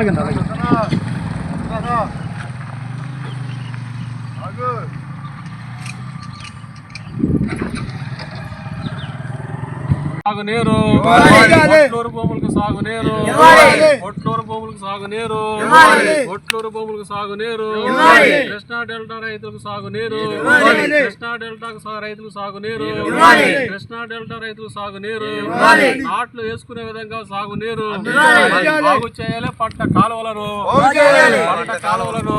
লাগেন না লাগেন సాగునీరు. ఒట్లూరు భూములకు సాగునీరు. ఒట్లూరు భూములకు సాగునీరు. ఒట్లూరు భూములకు సాగునీరు. కృష్ణా డెల్టా రైతులకు సాగునీరు. కృష్ణా డెల్టాకు రైతులకు సాగునీరు. కృష్ణా డెల్టా రైతులకు సాగునీరు. నాట్లు వేసుకునే విధంగా సాగునీరు. బాగు చేయాలి పంట కాలువలను. పంట కాలువలను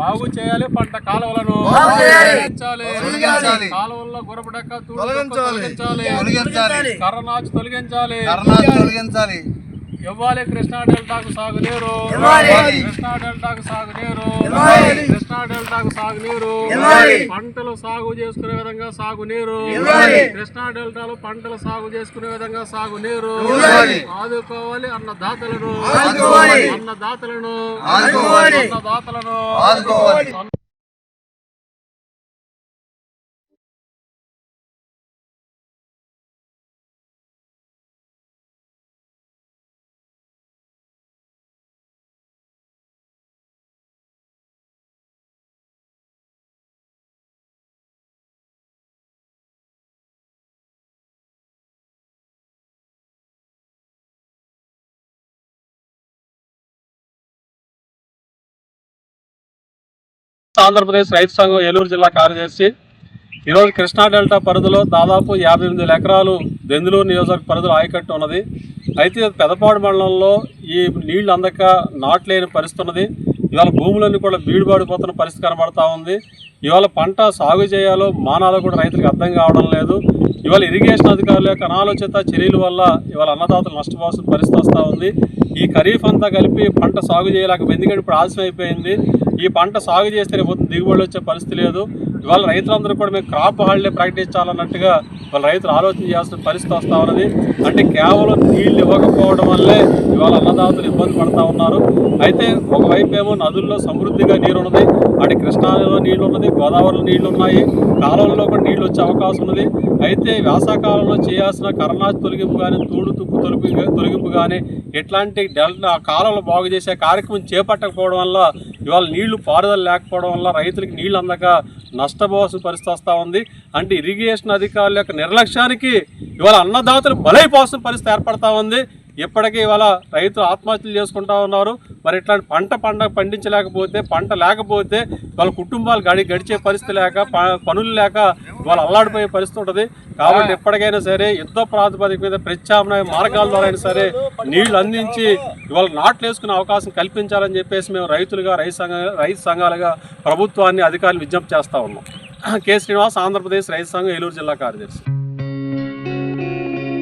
బాగు చేయాలి పంట కాలువలను. కాలువల్లో గురపడక తొలగించాలి. తొలగించాలి తొలగించాలి. కర్రనాచు తొలగించాలి కర్ణాటక తొలగించాలి ఇవ్వాలి కృష్ణా డెల్టాకు సాగునీరు. కృష్ణా డెల్టాకు సాగునీరు. కృష్ణా డెల్టాకు సాగునీరు. పంటలు సాగు చేసుకునే విధంగా సాగునీరు. కృష్ణా డెల్టాలో పంటలు సాగు చేసుకునే విధంగా సాగునీరు. ఆదుకోవాలి అన్నదాతలను ఆదుకోవాలి. అన్నదాతలను ఆదుకోవాలి. అన్నదాతలను ఆదుకోవాలి. ఆంధ్రప్రదేశ్ రైతు సంఘం ఏలూరు జిల్లా కార్యదర్శి. ఈరోజు కృష్ణా డెల్టా పరిధిలో దాదాపు యాభై ఎనిమిది ఎకరాలు దెందులూరు నియోజక పరిధిలో ఆయకట్టు ఉన్నది. అయితే పెదపాడు మండలంలో ఈ నీళ్ళు అందక నాట్లేని పరిస్థితి ఉన్నది. ఇవాళ భూములన్నీ కూడా బీడుబాడిపోతున్న పరిస్థితి కనబడతా ఉంది. ఇవాళ పంట సాగు చేయాలో మానాలో కూడా రైతులకు అర్థం కావడం లేదు. ఇవాళ ఇరిగేషన్ అధికారుల యొక్క అనాలోచిత చర్యల వల్ల ఇవాళ అన్నదాతలు నష్టపోవాల్సిన పరిస్థితి వస్తూ ఉంది. ఈ ఖరీఫ్ అంతా కలిపి పంట సాగు చేయలేక ఎందుకంటే ఇప్పుడు ఆలస్యం అయిపోయింది ఈ పంట సాగు చేస్తే రేపు దిగుబడి వచ్చే పరిస్థితి లేదు. ఇవాళ రైతులందరూ కూడా మేము క్రాప్ హాలిడే ప్రకటించాలన్నట్టుగా వాళ్ళ రైతులు ఆలోచన చేయాల్సిన పరిస్థితి వస్తూ ఉన్నది. అంటే కేవలం నీళ్ళు ఇవ్వకపోవడం వల్లే ఇవాళ అన్నదాతలు ఇబ్బంది పడతా ఉన్నారు. అయితే ఒకవైపు ఏమో నదుల్లో సమృద్ధిగా నీరు ఉన్నది అటు కృష్ణాలో నీళ్ళు ఉన్నది గోదావరిలో నీళ్ళు ఉన్నాయి కాలంలో కూడా నీళ్ళు వచ్చే అవకాశం ఉన్నది. అయితే వేసవకాలంలో చేయాల్సిన కరణాజ్ తొలగింపు కానీ తూడు తుప్పు తొలగి తొలగింపు కానీ ఇట్లాంటి డెల్టా కాలంలో బాగు చేసే కార్యక్రమం చేపట్టకపోవడం వల్ల ఇవాళ నీళ్ళు పారుదల లేకపోవడం వల్ల రైతులకు నీళ్ళు అందక నష్టపోవాల్సిన పరిస్థితి వస్తూ ఉంది. అంటే ఇరిగేషన్ అధికారుల యొక్క నిర్లక్ష్యానికి ఇవాళ అన్నదాతలు బలైపోవాల్సిన పరిస్థితి ఏర్పడతా ఉంది. ఇప్పటికీ ఇవాళ రైతులు ఆత్మహత్యలు చేసుకుంటా ఉన్నారు. మరి ఇట్లాంటి పంట పంట పండించలేకపోతే పంట లేకపోతే వాళ్ళ కుటుంబాలు గడి గడిచే పరిస్థితి లేక పనులు లేక వాళ్ళు అల్లాడిపోయే పరిస్థితి ఉంటుంది. కాబట్టి ఎప్పటికైనా సరే యుద్ధ ప్రాతిపదిక మీద ప్రత్యామ్నాయ మార్గాల ద్వారా అయినా సరే నీళ్ళు అందించి ఇవాళ నాట్లు వేసుకునే అవకాశం కల్పించాలని చెప్పేసి మేము రైతులుగా రైతు సంఘ రైతు సంఘాలుగా ప్రభుత్వాన్ని అధికారులు విజ్ఞప్తి చేస్తా ఉన్నాం. కె. శ్రీనివాస్ ఆంధ్రప్రదేశ్ రైతు సంఘం ఏలూరు జిల్లా కార్యదర్శి.